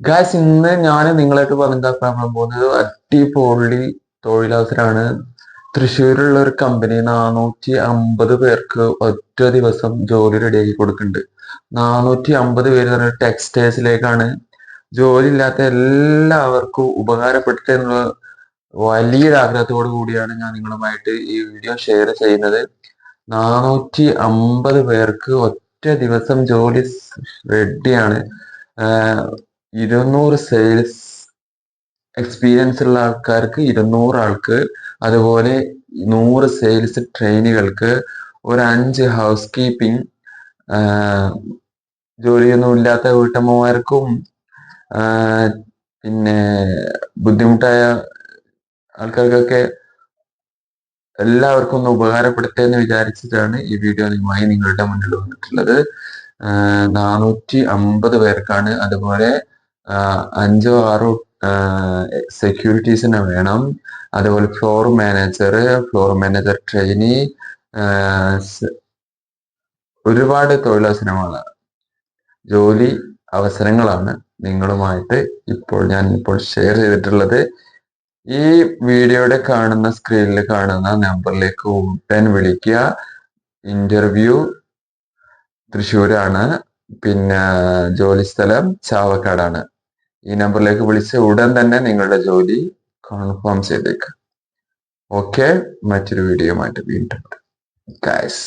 Guys ഇന്ന് ഞാൻ നിങ്ങളായിട്ട് പറഞ്ഞാക്കാൻ പോകുന്നത് അടിപൊളി തൊഴിലവസരമാണ് തൃശ്ശൂരുള്ള ഒരു കമ്പനി നാനൂറ്റി അമ്പത് പേർക്ക് ഒറ്റ ദിവസം ജോലി റെഡിയാക്കി കൊടുക്കുന്നുണ്ട്. നാനൂറ്റി അമ്പത് പേര് തന്നെ ടെക്സ്റ്റൈൽസിലേക്കാണ് ജോലി ഇല്ലാത്ത എല്ലാവർക്കും ഉപകാരപ്പെട്ടെ എന്നുള്ള വലിയൊരു ആഗ്രഹത്തോടു കൂടിയാണ് ഞാൻ നിങ്ങളുമായിട്ട് ഈ വീഡിയോ ഷെയർ ചെയ്യുന്നത്. നാനൂറ്റി അമ്പത് പേർക്ക് ഒറ്റ ദിവസം ജോലി റെഡിയാണ് ഇരുന്നൂറ് സെയിൽസ് എക്സ്പീരിയൻസ് ഉള്ള ആൾക്കാർക്ക് ഇരുന്നൂറ് ആൾക്ക് അതുപോലെ നൂറ് സെയിൽസ് ട്രെയിനികൾക്ക് ഒരു അഞ്ച് ഹൗസ് കീപ്പിംഗ് ജോലിയൊന്നും ഇല്ലാത്ത വീട്ടമ്മമാർക്കും പിന്നെ ബുദ്ധിമുട്ടായ ആൾക്കാർക്കൊക്കെ എല്ലാവർക്കും ഒന്ന് ഉപകാരപ്പെടുത്തേ എന്ന് വിചാരിച്ചിട്ടാണ് ഈ വീഡിയോ നിങ്ങളുമായി നിങ്ങളുടെ മുന്നിൽ വന്നിട്ടുള്ളത്. നാനൂറ്റി അമ്പത് പേർക്കാണ് അതുപോലെ അഞ്ചോ ആറോ സെക്യൂരിറ്റീസിനെ വേണം. അതുപോലെ floor manager floor manager trainee ഒരുപാട് തൊഴിലവസരങ്ങളാണ്. ജോലി അവസരങ്ങളാണ് നിങ്ങളുമായിട്ട് ഇപ്പോൾ ഞാൻ ഇപ്പോൾ ഷെയർ ചെയ്തിട്ടുള്ളത്. ഈ വീഡിയോയുടെ കാണുന്ന സ്ക്രീനിൽ കാണുന്ന നമ്പറിലേക്ക് ഉടൻ വിളിക്കുക. ഇന്റർവ്യൂ തൃശ്ശൂരാണ്. പിന്നെ ജോലി സ്ഥലം ചാവക്കാടാണ്. ഈ നമ്പറിലേക്ക് വിളിച്ച് ഉടൻ തന്നെ നിങ്ങളുടെ ജോലി കൺഫേം ചെയ്തേക്കാം. ഓക്കെ മറ്റൊരു വീഡിയോ ആയിട്ട് വീണ്ടും ഗായ്സ്